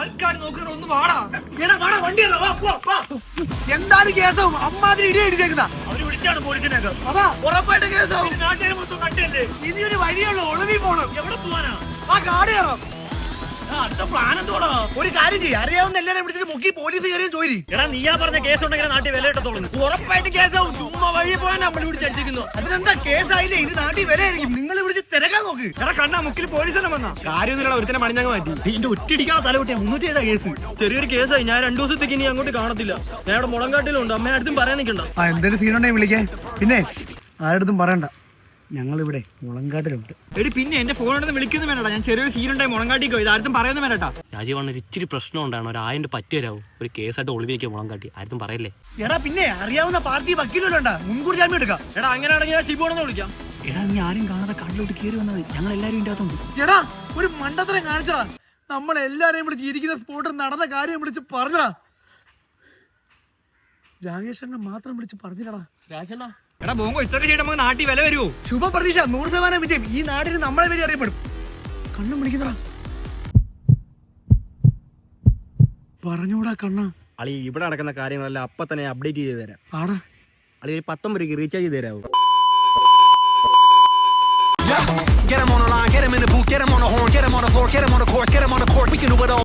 ആൾക്കാർ നോക്കുന്ന ഒന്ന് വാടാ എടാ, വാടാ, വണ്ടി. എന്തായാലും കേസാവും അമ്മാതിരി ഇടി അടിച്ചേക്കുന്ന. അവർ വിളിച്ചാണ് പോലീസിനൊക്കെ. അതാ ഉറപ്പായിട്ട് കേസാവും നാട്ടുകാർ മൊത്തം കണ്ടല്ലേ ഇനിയൊരു വഴിയുള്ളൂ ഒളിവി പോണം. എവിടെ പോവാനാ? ആ കാട് കയറാം. ഒരു കാര്യം ചെയ്യ. അറിയാവുന്ന എല്ലാരും വിളിച്ചിട്ട് മുക്കി പോലീസ് കയറിയ ജോലി എടാ നീയാ പറഞ്ഞ കേസ് ഉണ്ടെങ്കിൽ നാട്ടിൽ വില ഇട്ടത്തോളൂ ഉറപ്പായിട്ട് കേസാവും ചുമ്മാ വഴി പോയാൽ നമ്മൾ വിളിച്ചടിച്ചിരിക്കുന്നു അതിനെന്താ കേസായില്ലേ ഇനി നാട്ടിൽ വിലയായിരിക്കും. നിങ്ങൾ വിളിച്ച് തിരക്കാൻ നോക്ക്. എടാ കണ്ണാ മുക്കിൽ പോലീസെല്ലാം വന്നാ. കാര്യമൊന്നുമില്ല ഒരുത്തനെ മണിഞ്ഞങ്ങ് മാറ്റി. ഇതിന്റെ ഒറ്റടിക്കാണ് തലവിട്ടിയ മുന്നൂറ്റി ഏതാ കേസ് ചെറിയൊരു കേസായി ഞാൻ രണ്ടു ദിവസത്തേക്ക് ഇനി അങ്ങോട്ട് കാണത്തില്ല. ഞാൻ ഇവിടെ മുളങ്കാട്ടിലുണ്ട് അമ്മയെ അടുത്തും പറയാൻ നിൽക്കണ്ട. ആ എന്തെങ്കിലും സീനുണ്ടെങ്കിൽ വിളിക്കാൻ പിന്നെ ആരുടെ പറയണ്ട. ഞങ്ങളിവിടെ മുളങ്കാട്ടിലുണ്ട്. എടി പിന്നെ എന്റെ ഫോൺ ഉണ്ടെന്ന് വിളിക്കുന്നു വേണ്ടടാ ഞാൻ ചെറിയൊരു സീനുണ്ടായി പോയി. ഇതാരും പറയുന്നു വേണ്ടട്ടാ രാജീവ് ഇച്ചിരി പ്രശ്നം ഉണ്ടാണ് ഒരു ആയിരം പറ്റി വരാവും ഒരു കേസായിട്ട് ഒളിവിലേക്ക് മുളങ്കാട്ടി. ആരും പറയല്ലേ? എടാ പിന്നെ അറിയാവുന്ന പാർട്ടി വക്കീലുണ്ടാ മുൻകൂർ ജാമ്യം എടുക്കാം. എടാ അങ്ങനെയാണെങ്കിൽ ഞാൻ ഷിബോണെന്ന് വിളിക്കാം. എടാ നീ ആരും കാണാതെ കണ്ണിലോട്ട് കയറി വന്നത്. ഞങ്ങൾ എല്ലാരും ഇതിന്റെ അകത്തുണ്ട്. എടാ ഒരു മണ്ടത്തരം കാണിച്ചടാ. നമ്മൾ എല്ലാരെയും വിളിച്ച് ഇരിക്കുന്ന സ്പോട്ടിൽ നടന്ന കാര്യം വിളിച്ച് പറഞ്ഞടാ. രാകേഷനെ മാത്രം വിളിച്ച് പറഞ്ഞില്ലടാ. രാജണ്ണ എടാ ബോങ്കോ ഇത്ര നമുക്ക് നാട്ടിൽ വില വരുമോ ശുഭ പ്രതീക്ഷ നൂറ് ശതമാനം വിജയം. ഈ നാടിന് നമ്മളെ വഴി അറിയപ്പെടും. കണ്ണും വിളിക്കുന്നടാ. പറഞ്ഞൂടാ കണ്ണ. അളി ഇവിടെ നടക്കുന്ന കാര്യങ്ങളെല്ലാം അപ്പൊ തന്നെ അപ്ഡേറ്റ് ചെയ്ത് തരാം. ആടാ. അളി ഒരു പത്തൊമ്പത് റീചാർജ് ചെയ്ത് തരാമോ Get him on the line, get him in the booth, get him on the horn, get him on the floor, get him on the course, get him on the court. We can do it all.